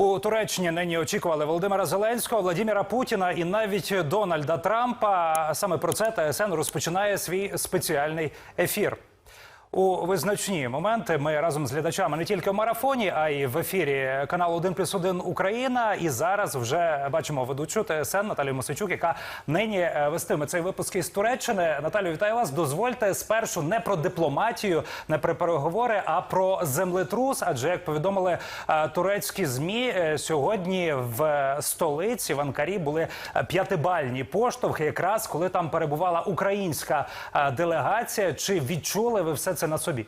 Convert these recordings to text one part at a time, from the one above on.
У Туреччині нині очікували Володимира Зеленського, Владимира Путіна і навіть Дональда Трампа. Саме про це ТСН розпочинає свій спеціальний ефір. У визначні моменти ми разом з глядачами не тільки в марафоні, а й в ефірі каналу 1 плюс 1 Україна. І зараз вже бачимо ведучу ТСН Наталію Мосичук, яка нині е, вестиме цей випуск із Туреччини. Наталю, вітаю вас. Дозвольте спершу не про дипломатію, не про переговори, а про землетрус. Адже як повідомили е, турецькі змі е, сьогодні в столиці в Анкарі були п'ятибальні поштовхи, якраз коли там перебувала українська делегація. Чи відчули ви все це на собі?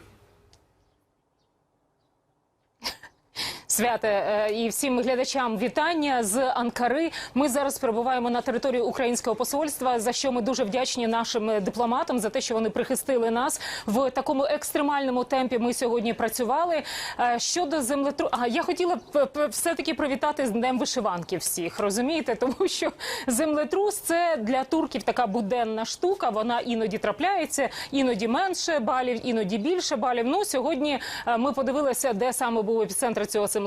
Святе е, і всім глядачам вітання з Анкари. Ми зараз перебуваємо на території українського посольства. За що ми дуже вдячні нашим дипломатам за те, що вони прихистили нас в такому екстремальному темпі. Ми сьогодні працювали. Е, Щодо землетру, а я хотіла б все таки привітати з днем вишиванки всіх. Розумієте, тому що землетрус це для турків така буденна штука. Вона іноді трапляється, іноді менше балів, іноді більше балів. Ну сьогодні е, ми подивилися, де саме був епіцентр цього землетрусу,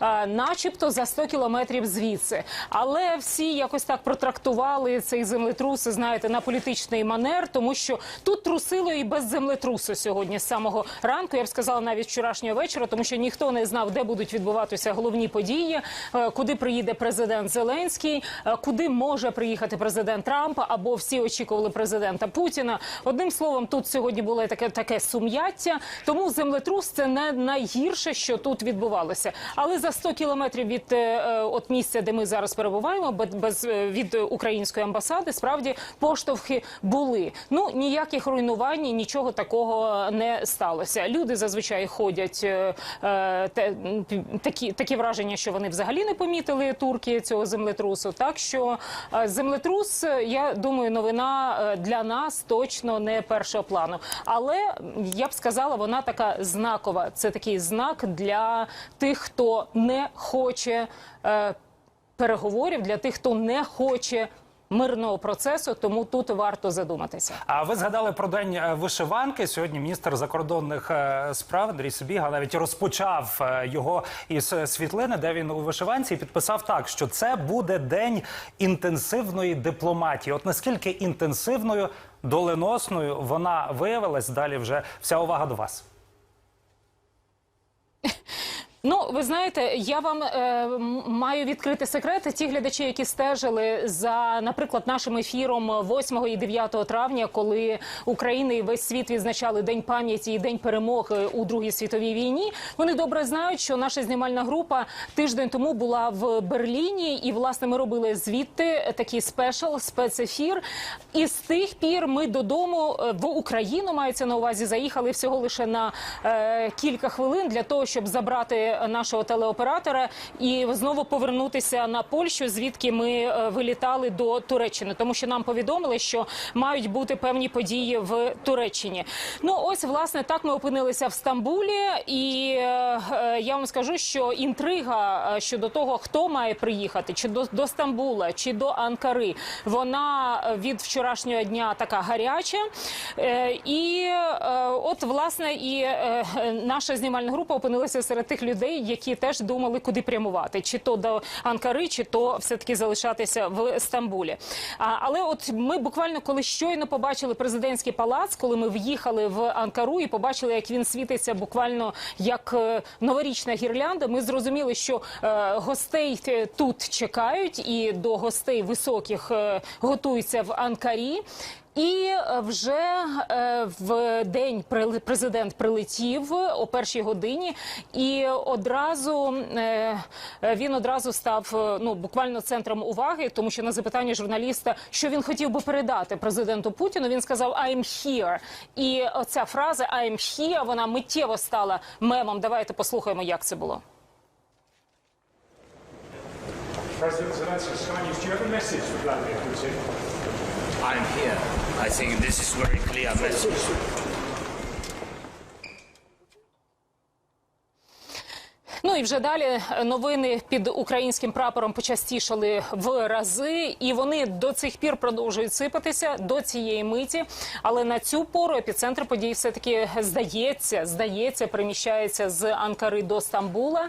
е, начебто за 100 кілометрів звідси. Але всі якось так протрактували цей землетрус, знаєте, на політичний манер, тому що тут трусило і без землетрусу сьогодні з самого ранку. Я б сказала навіть вчорашнього вечора, тому що ніхто не знав, де будуть відбуватися головні події, е, куди приїде президент Зеленський, е, куди може приїхати президент Трампа, або всі очікували президента Путіна. Одним словом, тут сьогодні було таке таке сум'яття. Тому землетрус це не найгірше, що тут відбувалося. Але за 100 кілометрів від е, е, от місця, де ми зараз перебуваємо, без, е, від української амбасади, справді поштовхи були. Ну ніяких руйнувань, нічого такого не сталося. Люди зазвичай ходять такі, такі враження, що вони взагалі не помітили турки цього землетрусу. Так що землетрус, я думаю, новина для нас точно не першого плану. Але я б сказала, вона така знакова. Це такий знак для тих, хто не хоче е, переговорів, для тих, хто не хоче. Мирного процесу, тому тут варто задуматися. А ви згадали про день е, вишиванки? Сьогодні міністр закордонних е, справ Андрій Сибіга навіть розпочав е, його із світлини, де він у вишиванці і підписав так, що це буде день інтенсивної дипломатії. От наскільки інтенсивною, доленосною вона виявилась? Далі вже вся увага до вас. Ну, ви знаєте, я вам е, маю відкрити секрет. Ті глядачі, які стежили за, наприклад, нашим ефіром 8 і 9 травня, коли Україна і весь світ відзначали День пам'яті і День перемоги у Другій світовій війні. Вони добре знають, що наша знімальна група тиждень тому була в Берліні, і власне ми робили звідти такий спешл, спецефір. І з тих пір ми додому е, в Україну мається на увазі. Заїхали всього лише на е, кілька хвилин для того, щоб забрати нашого телеоператора і знову повернутися на Польщу, звідки ми е, вилітали до Туреччини, тому що нам повідомили, що мають бути певні події в Туреччині. Ну ось власне так ми опинилися в Стамбулі, і е, е, я вам скажу, що інтрига щодо того, хто має приїхати, чи до, до Стамбула, чи до Анкари, вона від вчорашнього дня така гаряча. І от власне і наша знімальна група опинилася серед тих людей, які теж думали, куди прямувати, чи то до Анкари, чи то все таки залишатися в Стамбулі. А, але от ми буквально коли щойно побачили президентський палац, коли ми в'їхали в Анкару і побачили, як він світиться буквально як е, новорічна гірлянда. Ми зрозуміли, що е, гостей е, тут чекають, і до гостей високих е, готуються в Анкарі. І е, вже е, в день президент прилетів о першій годині, і одразу е, він одразу став ну буквально центром уваги, тому що на запитання журналіста, що він хотів би передати президенту Путіну, він сказав «I'm here». І оця фраза «I'm here», вона миттєво стала мемом. Давайте послухаємо, як це було. President Zelensky, Sky do you have a message for Vladimir Putin? I'm here. I think this is very clear message. Ну і вже далі новини під українським прапором почастішали в рази, і вони до цих пір продовжують сипатися до цієї миті. Але на цю пору епіцентр подій все таки здається, здається, переміщається з Анкари до Стамбула.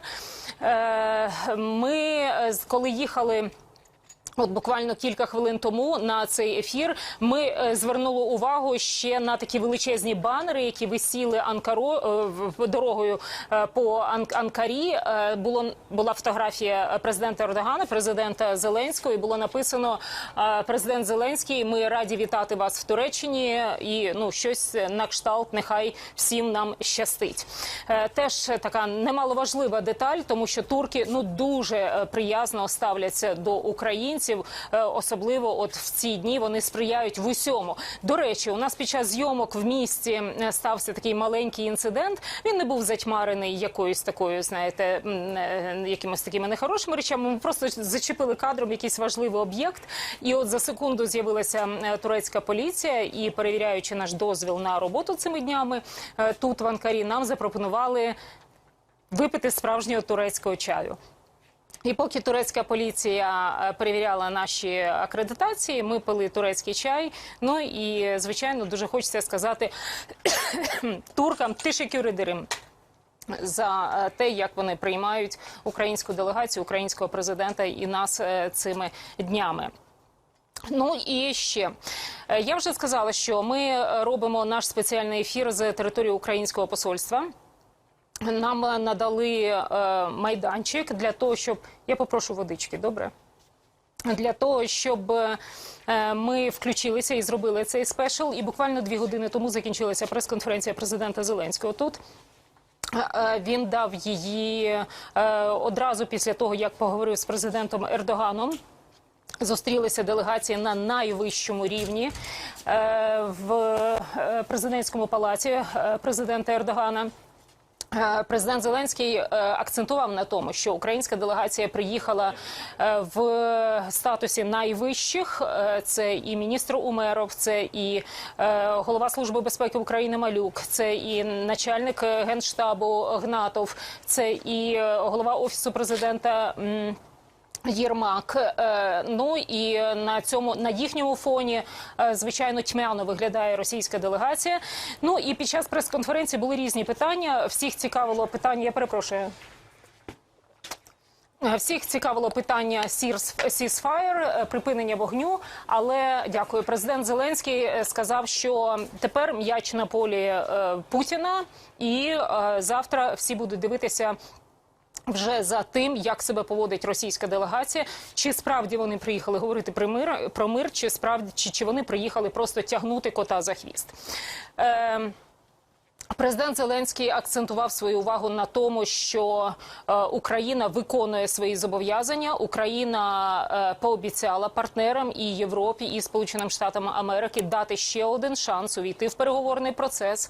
Е, Ми е, коли їхали. От буквально кілька хвилин тому на цей ефір ми е, звернули увагу ще на такі величезні банери, які висіли Анкаро е, дорогою е, по Ан- Анкарі. Було була фотографія президента Ердогана, президента Зеленського. І було написано президент Зеленський. Ми раді вітати вас в Туреччині. І ну щось на кшталт. Нехай всім нам щастить. Теж така немаловажлива деталь, тому що турки ну дуже приязно ставляться до українців, Е, особливо от в ці дні вони сприяють в усьому. До речі, у нас під час зйомок в місті е, стався такий маленький інцидент. Він не був затьмарений якоюсь такою, знаєте, е, якимось такими нехорошими речами. Ми просто зачепили кадром якийсь важливий об'єкт, і от за секунду з'явилася турецька поліція і перевіряючи наш дозвіл на роботу цими днями, тут в Анкарі нам запропонували випити справжнього турецького чаю. І поки турецька поліція е, перевіряла наші акредитації, ми пили турецький чай. Ну і звичайно дуже хочеться сказати туркам тишекюридерим за е, те, як вони приймають українську делегацію, українського президента і нас е, цими днями. Ну і ще я вже сказала, що ми робимо наш спеціальний ефір з території українського посольства. Нам е, надали е, майданчик для того, щоб я попрошу водички, добре? Для того, щоб е, ми включилися і зробили цей спешл. І буквально дві години тому закінчилася прес-конференція президента Зеленського тут. Він дав її одразу після того, як поговорив з президентом Ердоганом. Зустрілися делегації на найвищому рівні в президентському палаці президента Ердогана. Е, Президент Зеленський е, акцентував на тому, що українська делегація приїхала е, в статусі найвищих. Це і міністр Умеров, це і голова служби безпеки України Малюк, це і начальник генштабу Гнатов, це і голова офісу президента. Єрмак, Е, ну і на цьому на їхньому фоні е, звичайно тьмяно виглядає російська делегація. Ну і під час прес-конференції були різні питання. Всіх цікавило питання. Я перепрошую. Е, Всіх цікавило питання «Cease- е, припинення вогню. Але дякую, президент Зеленський сказав, що тепер м'яч на полі Путіна, і завтра всі будуть дивитися. Вже за тим, як себе поводить російська делегація, чи справді вони приїхали говорити про мир, про мир, чи справді чи, чи вони приїхали просто тягнути кота за хвіст. Е, Президент Зеленський акцентував свою увагу на тому, що е, Україна виконує свої зобов'язання. Україна е, пообіцяла партнерам і Європі, і Сполученим Штатам Америки дати ще один шанс увійти в переговорний процес.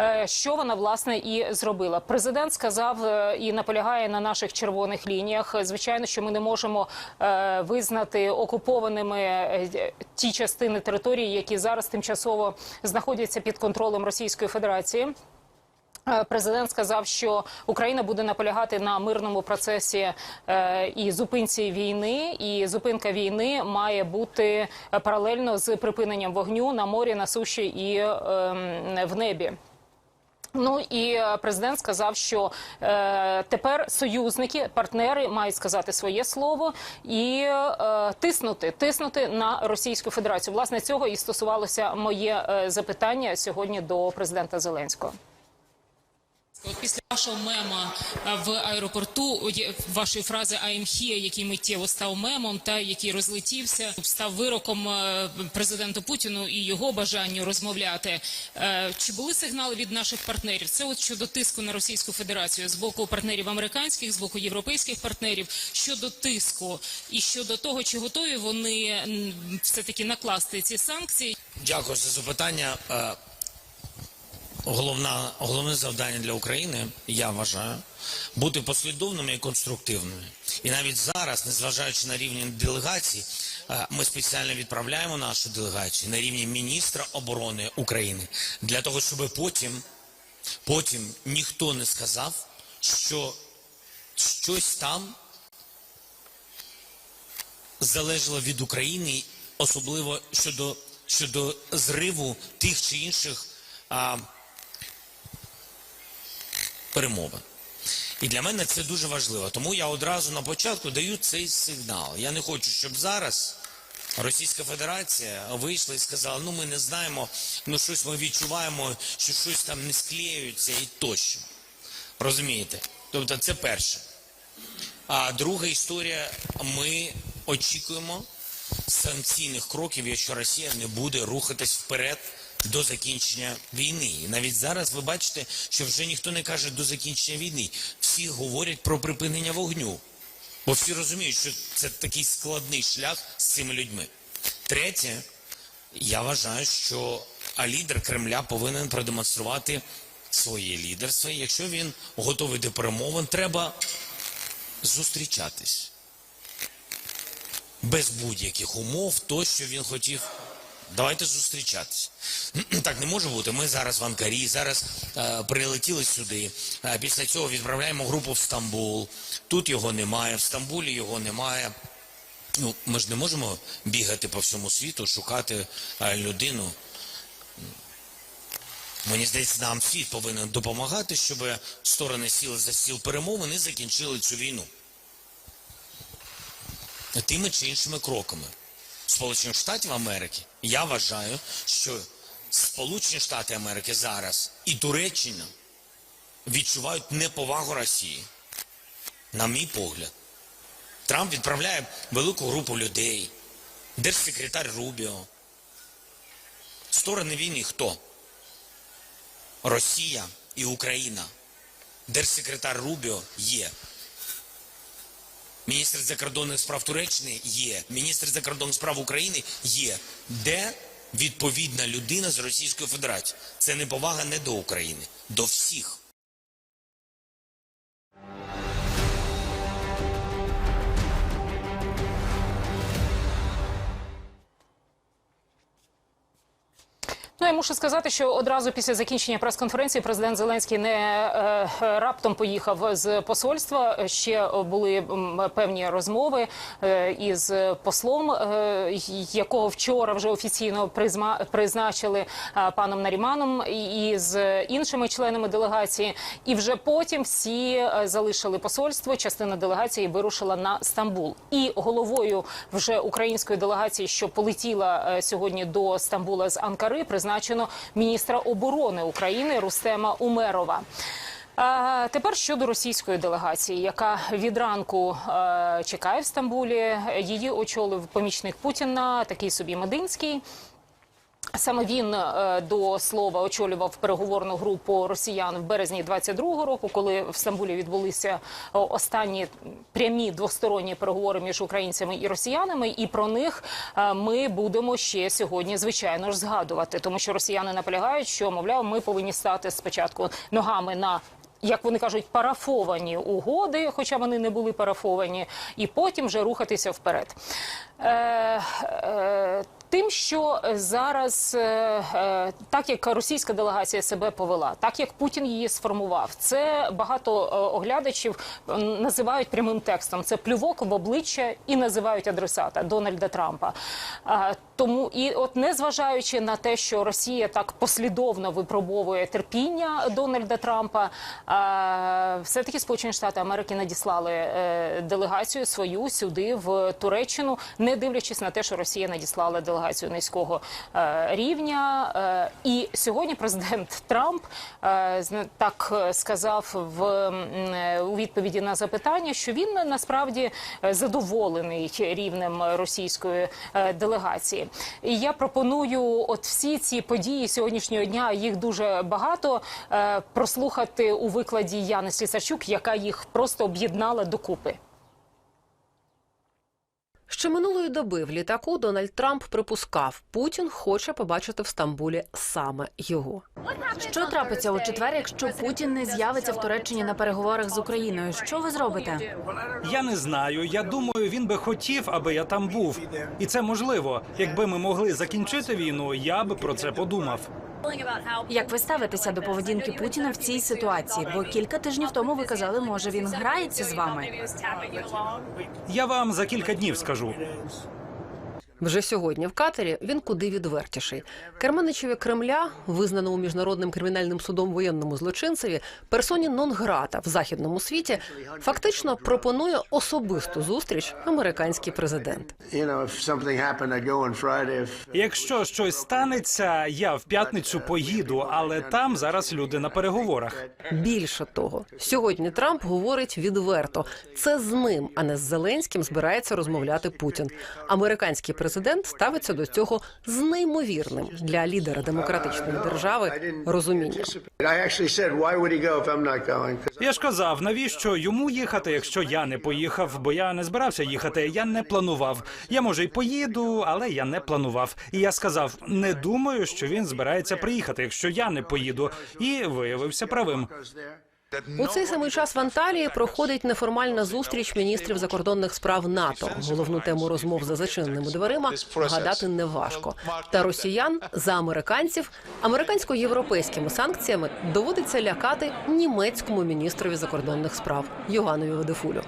Е, Що вона власне і зробила? Президент сказав е, і наполягає на наших червоних лініях. Звичайно, що ми не можемо е, визнати окупованими ті частини території, які зараз тимчасово знаходяться під контролем Російської Федерації. Президент сказав, що Україна буде наполягати на мирному процесі і зупинці війни, і зупинка війни має бути паралельно з припиненням вогню на морі, на суші і в небі. Ну і е, президент сказав, що е, тепер союзники, партнери мають сказати своє слово і е, тиснути, тиснути на Російську Федерацію. Власне цього і стосувалося моє е, запитання сьогодні до президента Зеленського. Після вашого мема е, в аеропорту вашої фрази «I'm here», який миттєво став мемом, та який розлетівся, став вироком е, президенту Путіну і його бажанню розмовляти. Е, Чи були сигнали від наших партнерів? Це от щодо тиску на Російську Федерацію з боку партнерів американських, з боку європейських партнерів щодо тиску і щодо того, чи готові вони все таки накласти ці санкції. Дякую за запитання. Головна, головне завдання для України, я вважаю, бути послідовними і конструктивними. І навіть зараз, незважаючи на рівні делегацій, е, ми спеціально відправляємо нашу делегацію на рівні міністра оборони України для того, щоб потім, потім ніхто не сказав, що щось там залежало від України, особливо щодо, щодо зриву тих чи інших а, перемовин. І для мене це дуже важливо. Тому я одразу на початку даю цей сигнал. Я не хочу, щоб зараз Російська Федерація вийшла і сказала: ну ми не знаємо, ну щось ми відчуваємо, що щось там не склеюється і тощо. Розумієте? Тобто це перше. А друга історія, ми очікуємо санкційних кроків, якщо Росія не буде рухатись вперед до закінчення війни. І навіть зараз ви бачите, що вже ніхто не каже до закінчення війни. Всі говорять про припинення вогню. Бо всі розуміють, що це такий складний шлях з цими людьми. Третє, я вважаю, що лідер Кремля повинен продемонструвати своє лідерство. Якщо він готовий до перемовин, треба зустрічатись без будь-яких умов, то, що він хотів. Давайте зустрічатись. Так не може бути. Ми зараз в Анкарі, зараз е, прилетіли сюди. Е, після цього відправляємо групу в Стамбул. Тут його немає, в Стамбулі його немає. Ну, ми ж не можемо бігати по всьому світу, шукати е, людину. Мені здається, нам світ повинен допомагати, щоб сторони сіли за стіл перемовин і закінчили цю війну. Тими чи іншими кроками. Сполучених Штатів Америки, я вважаю, що Сполучені Штати Америки зараз і Туреччина відчувають неповагу Росії. На мій погляд. Трамп відправляє велику групу людей, держсекретар Рубіо. Сторони війни хто? Росія і Україна. Держсекретар Рубіо є. Міністр закордонних справ Туреччини є. Міністр закордонних справ України є. Де відповідна людина з Російської Федерації? Це неповага не до України, до всіх. Ну, я мушу сказати, що одразу після закінчення прес-конференції президент Зеленський не е, е, раптом поїхав з посольства. Ще були певні розмови е, із послом, е, якого вчора вже офіційно призма, призначили е, паном Наріманом, і з іншими членами делегації. І вже потім всі е, залишили посольство. Частина делегації вирушила на Стамбул. І головою вже української делегації, що полетіла е, сьогодні до Стамбула з Анкари, призначено міністра оборони України Рустема Умерова. А тепер щодо російської делегації, яка від ранку е, чекає в Стамбулі, її очолив помічник Путіна, такий собі Мединський. Саме він е, до слова очолював переговорну групу росіян в березні 22-го року, коли в Стамбулі відбулися останні прямі двосторонні переговори між українцями і росіянами. І про них е, ми будемо ще сьогодні, звичайно ж, згадувати, тому що росіяни наполягають, що мовляв, ми повинні стати спочатку ногами на. Як вони кажуть, парафовані угоди, хоча вони не були парафовані, і потім вже рухатися вперед. Е, е, Тим, що зараз, е, е, так як російська делегація себе повела, так як Путін її сформував, це багато е, оглядачів е, називають прямим текстом. Це плювок в обличчя і називають адресата Дональда Трампа. Е, Тому і от незважаючи на те, що Росія так послідовно випробовує терпіння Дональда Трампа, е, все таки Сполучені Штати Америки надіслали е, делегацію свою сюди в Туреччину, не дивлячись на те, що Росія надіслала делегацію низького е, рівня. Е, І сьогодні президент Трамп е, так сказав в у відповіді на запитання, що він насправді задоволений рівнем російської делегації. І я пропоную, от всі ці події сьогоднішнього дня, їх дуже багато, прослухати у викладі Яни Слісарчук, яка їх просто об'єднала докупи. Ще минулої доби в літаку Дональд Трамп припускав, Путін хоче побачити в Стамбулі саме його. Що трапиться у четвер, якщо Путін не з'явиться в Туреччині на переговорах з Україною? Що ви зробите? Я не знаю. Я думаю, він би хотів, аби я там був. І це можливо. Якби ми могли закінчити війну, я би про це подумав. Як ви ставитеся до поведінки Путіна в цій ситуації? Бо кілька тижнів тому ви казали, може він грається з вами. Я вам за кілька днів скажу. Вже сьогодні в Катері він куди відвертіший. Керманичеві Кремля, визнаному міжнародним кримінальним судом воєнному злочинцеві, персоні нон-грата в західному світі, фактично пропонує особисту зустріч американський президент. Якщо щось станеться, я в п'ятницю поїду, але там зараз люди на переговорах. Більше того, сьогодні Трамп говорить відверто: це з ним, а не з Зеленським, збирається розмовляти Путін. Американський президент ставиться до цього з неймовірним для лідера демократичної держави розумінням. Я ж казав, навіщо йому їхати, якщо я не поїхав, бо я не збирався їхати. Я не планував. Я може й поїду, але я не планував. І я сказав: не думаю, що він збирається приїхати, якщо я не поїду. І виявився правим. У цей самий час в Анталії проходить неформальна зустріч міністрів закордонних справ НАТО. Головну тему розмов за зачиненими дверима гадати неважко. Та росіян за американців американсько-європейськими санкціями доводиться лякати німецькому міністрові закордонних справ Йоганові Ведефулю.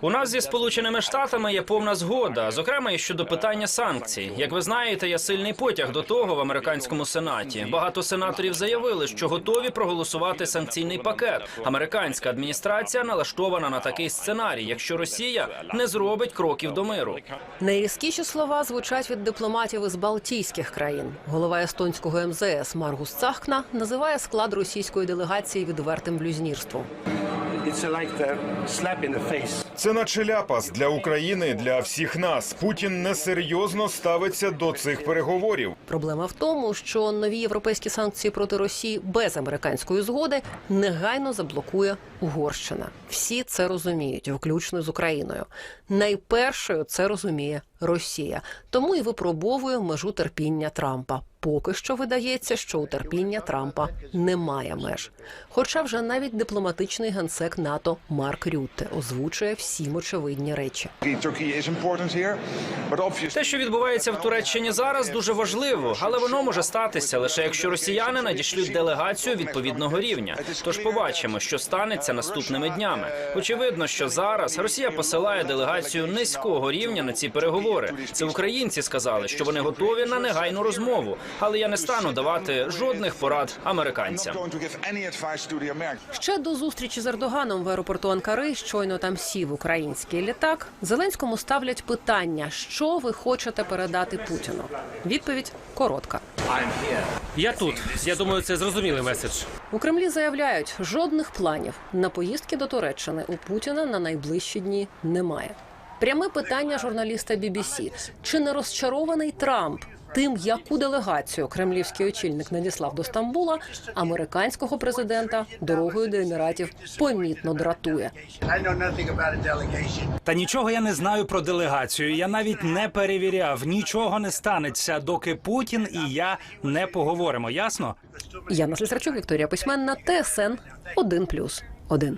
У нас зі сполученими штатами є повна згода, зокрема і щодо питання санкцій. Як ви знаєте, є сильний потяг до того в американському сенаті. Багато сенаторів заявили, що готові проголосувати санкційний пакет. Американська адміністрація налаштована на такий сценарій, якщо Росія не зробить кроків до миру. Найрізкіші слова звучать від дипломатів із Балтійських країн. Голова естонського МЗС Маргус Цахкна називає склад російської делегації відвертим блюзнірством. Це наче ляпас для України, для всіх нас. Путін несерйозно ставиться до цих переговорів. Проблема в тому, що нові європейські санкції проти Росії без американської згоди негайно заблокує Угорщина. Всі це розуміють, включно з Україною. Найпершою це розуміє Росія, тому і випробовує межу терпіння Трампа. Поки що видається, що у терпіння Трампа немає меж. Хоча вже навіть дипломатичний генсек НАТО Марк Рютте озвучує всім очевидні речі. Те, що відбувається в Туреччині зараз, дуже важливо, але воно може статися лише якщо росіяни надішлють делегацію відповідного рівня. Тож побачимо, що станеться наступними днями. Очевидно, що зараз Росія посилає делегацію низького рівня на ці переговори. Це українці сказали, що вони готові на негайну розмову, але я не стану давати жодних порад американцям. Ще до зустрічі з Ердоганом в аеропорту Анкари щойно там сів український літак. Зеленському ставлять питання, що ви хочете передати Путіну. Відповідь коротка. Я тут. Я думаю, це зрозумілий меседж. У Кремлі заявляють, жодних планів на поїздки до Туреччини у Путіна на найближчі дні немає. Пряме питання журналіста BBC. Чи не розчарований Трамп тим, яку делегацію кремлівський очільник надіслав до Стамбула, американського президента дорогою до еміратів помітно дратує. Та нічого я не знаю про делегацію. Я навіть не перевіряв. Нічого не станеться, доки Путін і я не поговоримо. Ясно? Яна Слісарчук, Вікторія Письменна, ТСН 1+,1.